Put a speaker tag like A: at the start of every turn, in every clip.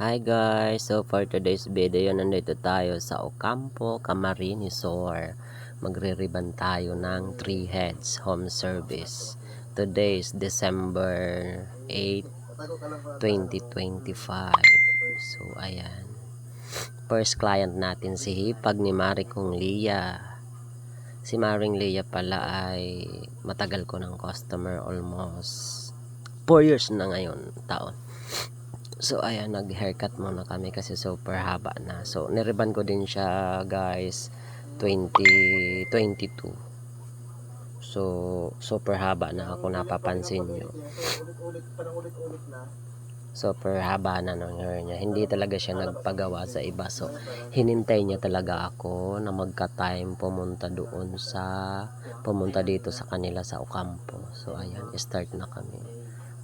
A: Hi guys! So for today's video, nandito tayo sa Ocampo, Camarines Sur. Magre-ribbon tayo ng 3 heads home service. Today is December 8, 2025. So ayan. First client natin si Hipag ni Maricong Lia. Si Maring Lia pala ay matagal ko ng customer almost 4 years na ngayon taon. So ayan, nag-haircut muna kami kasi super haba na. So niriban ko din siya guys 2022. So super haba na ako napapansin nyo. Super haba na ng hair niya. Hindi talaga siya nagpagawa sa iba. So hinintay niya talaga ako na magka-time pumunta doon sa pumunta dito sa kanila sa Ocampo. So ayan, start na kami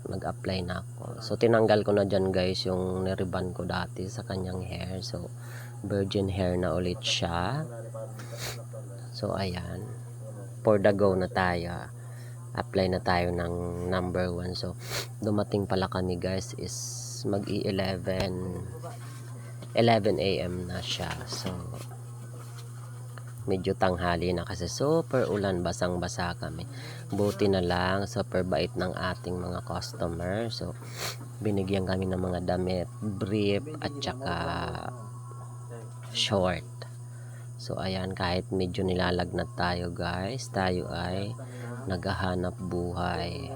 A: nag-apply na ako. So, tinanggal ko na dyan guys yung niriban ko dati sa kanyang hair. So, virgin hair na ulit siya. So, ayan. For the go na tayo. Apply na tayo ng number 1. So, dumating pala kami guys is mag-i-11 11 a.m. na siya. So, medyo tanghali na kasi. Super ulan basang basa kami. Buti na lang super bait ng ating mga customer. So binigyan kami ng mga damit brief at saka short. So ayan kahit medyo nilalagnat tayo guys tayo ay naghahanap buhay.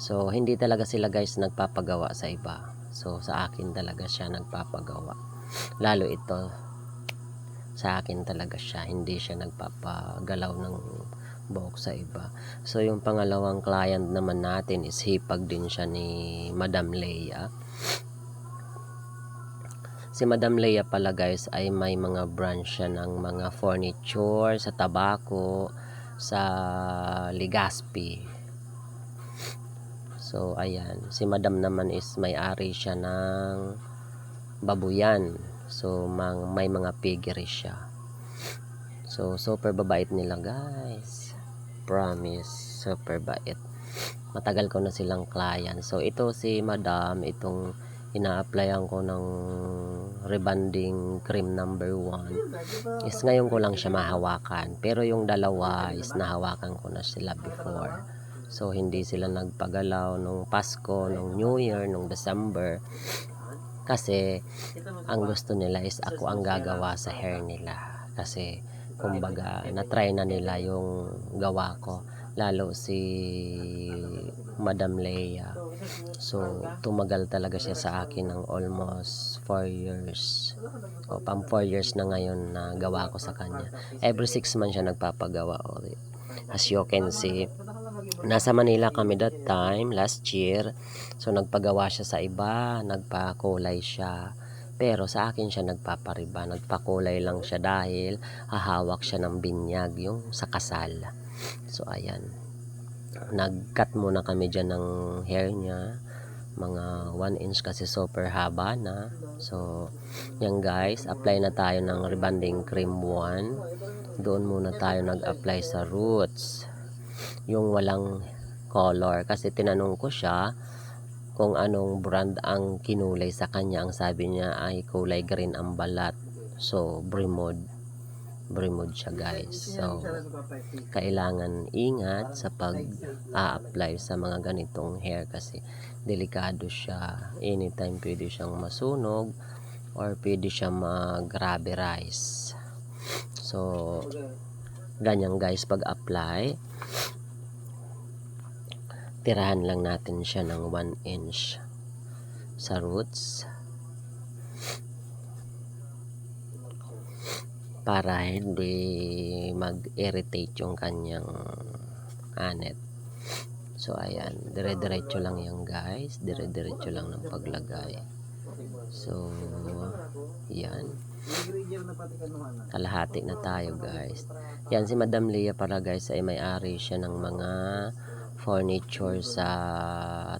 A: So hindi talaga sila guys nagpapagawa sa iba. So sa akin talaga siya nagpapagawa. Lalo ito sa akin talaga siya hindi siya nagpapagalaw ng buhok sa iba. So yung pangalawang client naman natin is hipag din siya ni Madam Leia. Si Madam Leia pala guys ay may mga branch siya ng mga furniture sa tabako sa Ligaspi so ayan. Si Madam naman is may-ari siya ng babuyan So, mang, may mga piggery siya. So, super babait nila guys. Promise, super bait. Matagal ko na silang client. So, ito si madam, itong ina-applyan ko ng rebanding cream number 1 is ngayon ko lang siya mahawakan. Pero yung dalawa is nahawakan ko na sila before. So, hindi sila nagpagalaw nung Pasko, nung New Year, nung December kasi ang gusto nila is ako ang gagawa sa hair nila. Kasi kumbaga na-try na nila yung gawa ko. Lalo si Madam Leia. So tumagal talaga siya sa akin ng almost 4 years. O pang 4 years na ngayon na gawa ko sa kanya. Every 6 months siya nagpapagawa ulit as you can see nasa Manila kami that time last year. So nagpagawa siya sa iba nagpakulay siya. Pero sa akin siya nagpapariba nagpakulay lang siya dahil hahawak siya ng binyag yung sa kasal. So ayan. Nagcut muna kami dyan ng hair niya. Mga 1 inch kasi super haba na. So yan guys apply na tayo ng rebanding cream 1 doon muna tayo nag apply sa roots yung walang color. Kasi tinanong ko siya kung anong brand ang kinulay sa kanya. Ang sabi niya ay kulay green ang balat. So Bremod Bremod siya guys. So kailangan ingat sa pag a-apply sa mga ganitong hair kasi delikado siya. Anytime pwede siyang masunog or pwede siya mag rubberize so ganyan guys pag apply tirahan lang natin siya ng 1 inch sa roots para hindi mag-irritate yung kanyang anet so ayan dire-diretso lang yan guys. Dire-diretso lang ng paglagay. So yan kalahati na tayo guys yan si Madam Leah para guys ay may-ari siya ng mga furniture sa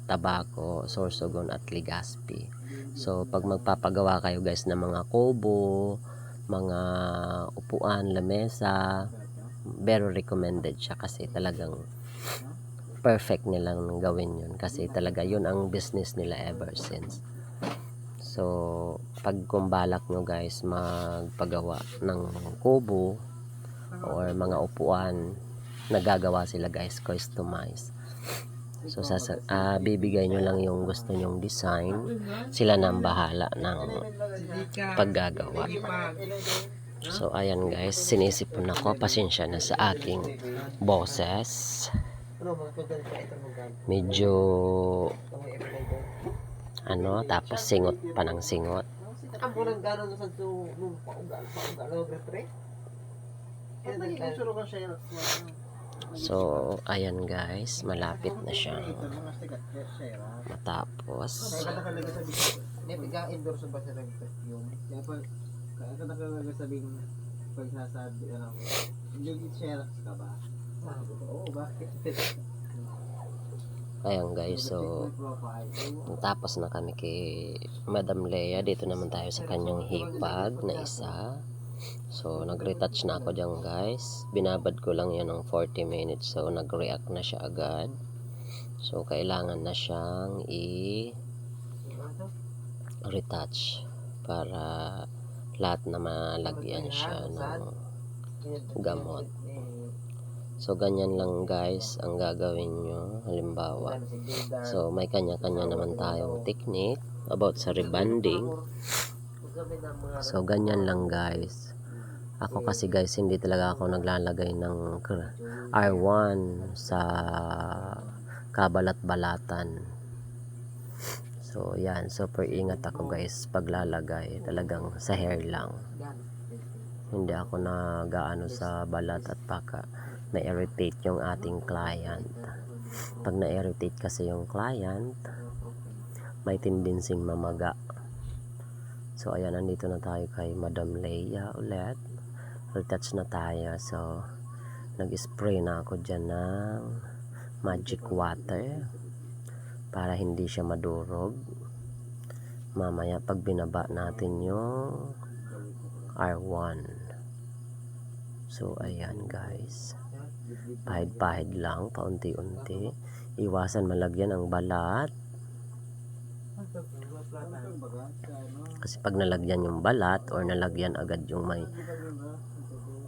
A: Tabaco, Sorsogon at Legazpi. So pag magpapagawa kayo guys ng mga kubo, mga upuan, lamesa, very recommended siya kasi talagang perfect nilang gawin yun kasi talaga yun ang business nila ever since. So pag kumbalak nyo guys magpagawa ng kubo or mga upuan, nagagawa sila guys, customize. So, sasa, ah, bibigay nyo lang yung gusto nyong design. Sila na ang bahala ng paggagawa. So, ayan guys, sinisipon ako. Pasensya na sa aking boses. Medyo, ano, tapos singot pa ng singot.
B: Amo nang gano'n sa so nung paugal paugal ka siya.
A: So, ayan guys, malapit na matapos.
B: Sa ba sa yung
C: Dapat, kaya ka nakalaga sabing pagsasabi, ano, yung share ka ba? Oo, bakit?
A: Ayan guys, so, tapos na kami kay Madam Leia. Dito naman tayo sa kanyang hipag na isa. So, nag-retouch na ako dyan guys. Binabad ko lang yan ng 40 minutes. So, nag-react na siya agad. So, kailangan na siyang i-retouch para lahat na malagyan siya ng gamot. So, ganyan lang guys ang gagawin nyo. Halimbawa, So, may kanya-kanya naman tayong technique about sa rebanding. So, ganyan lang guys. Ako kasi guys, hindi talaga ako naglalagay ng kr- R1 sa kabalat-balatan. So, yan. Super ingat ako guys paglalagay. Talagang sa hair lang. Hindi ako nagaano sa balat at baka na-irritate yung ating client. Pag na-irritate kasi yung client, may tendensing mamaga. So, ayan, nandito na tayo kay Madam Leia ulit. Retouch na tayo. So, nag-spray na ako dyan ng magic water para hindi siya madurog. Mamaya, pag binaba natin yung R1. So, ayan guys. Pahid-pahid lang, paunti-unti. Iwasan malagyan ang balat. Kasi pag nalagyan yung balat or nalagyan agad yung may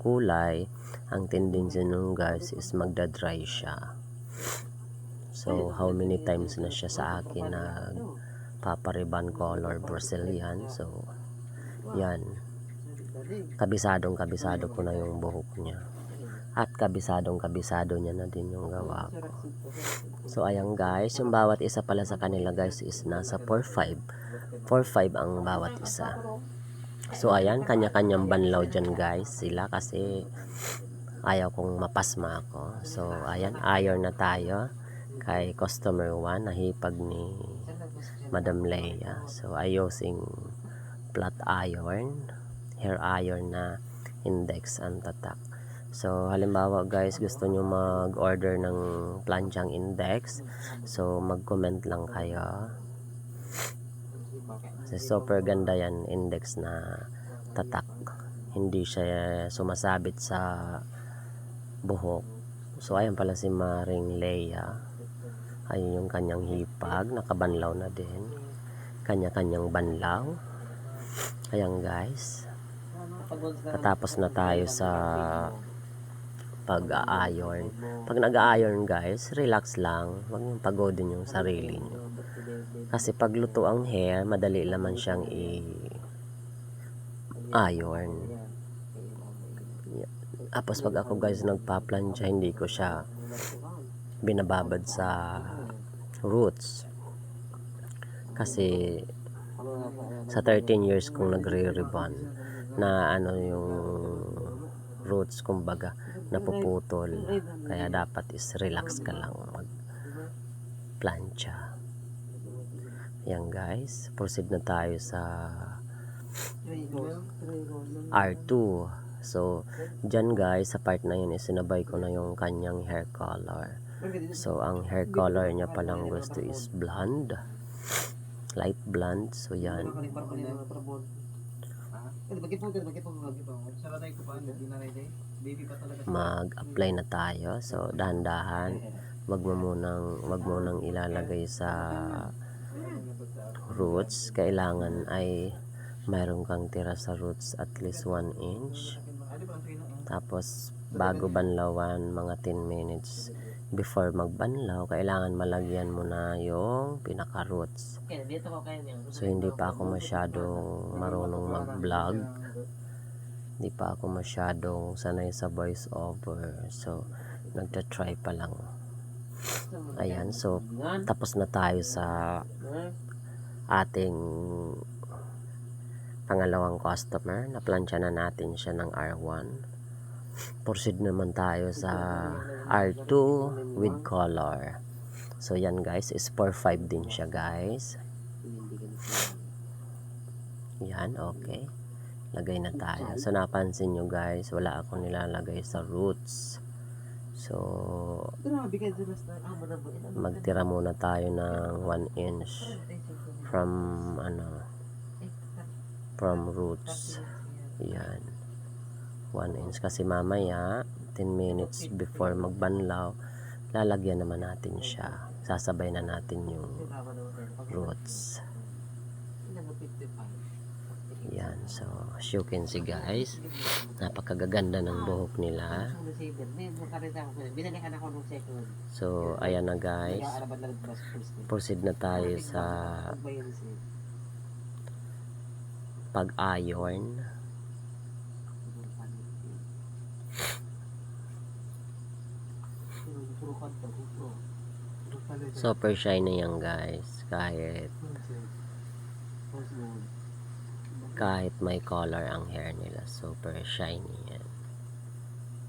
A: kulay, ang tendency nung guys is magda-dry siya. So, how many times na siya sa akin na papariban color Brazilian. So, yan. Kabisadong kabisado ko na yung buhok niya. At kabisadong kabisado niya na din yung gawa ko. So, ayan guys, yung bawat isa pala sa kanila guys is nasa 4-5. 4-5 ang bawat isa. So, ayan, kanya-kanyang banlaw dyan guys sila kasi ayaw kong mapasma ako. So, ayan, iron na tayo kay customer 1 nahipag ni Madam Leia. So, I using flat iron, hair iron na index and tatak. So, halimbawa guys, gusto nyo mag-order ng planchang index. So, mag-comment lang kayo. Kasi super ganda yan, index na tatak. Hindi siya sumasabit sa buhok. So, ayan pala si Maring Leia. Ayun yung kanyang hipag. Nakabanlaw na din. Kanya-kanyang banlaw. Ayan guys. Natapos na tayo sa pag-a-iron. Pag nag-a-iron guys, relax lang. Huwag niyong pagodin yung sarili niyo. Kasi pag luto ang hair, madali naman siyang i-iron. Tapos pag ako guys nagpa-plancha, hindi ko siya binababad sa roots. Kasi sa 13 years kong nagre-rebond na ano yung roots kumbaga napuputol. Kaya dapat is relax ka lang mag plancha. Yan guys. Proceed na tayo sa R2 so dyan guys sa part na yun is sinabay ko na yung kanyang hair color. So ang hair color niya palang gusto is blonde. Light blonde. So yan mag-apply na tayo. So, dahan-dahan, wag mo munang, wag mo nang ilalagay sa roots, kailangan ay mayroon kang tira sa roots at least 1 inch. Tapos, bago banlawan, mga 10 minutes before magbanlaw, kailangan malagyan mo na yung pinaka-roots. So, hindi pa ako masyadong marunong mag-vlog. Hindi pa ako masyadong sanay sa voice over. So, nagta-try pa lang. Ayan, so, tapos na tayo sa ating pangalawang customer. Naplansya na natin siya ng R1. Proceed naman tayo sa R2 with color. So, yan guys, is 4.5 din siya guys. Yan, okay. Lagay na tayo. So, napansin nyo guys, wala akong nilalagay sa roots. So, magtira muna tayo ng 1 inch from, ano, from roots. Yan. 1 inch. Kasi mamaya, 10 minutes before magbanlaw, lalagyan naman natin siya. Sasabay na natin yung roots. Yan. So, as you can see guys, napakagaganda ng buhok nila. So, ayan na guys. Proceed na tayo sa pag-iron. Super shiny yan guys. Kahit kahit may color ang hair nila. Super shiny yan.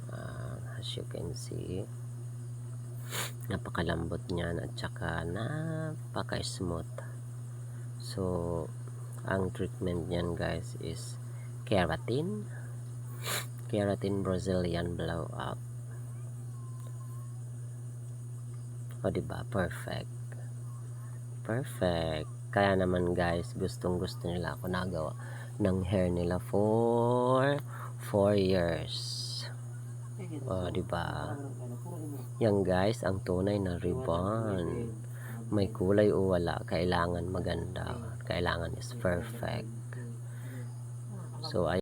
A: Ah, as you can see, napakalambot niyan at saka napaka-smooth. So, ang treatment niyan guys is keratin. Keratin Brazilian blow O diba? Perfect. Perfect. Kaya naman guys, gustong gusto nila ako nagawa ng hair nila for 4 years. O diba? Yan guys, ang tunay na ribbon. May kulay o wala, kailangan maganda. Kailangan is perfect. So, ay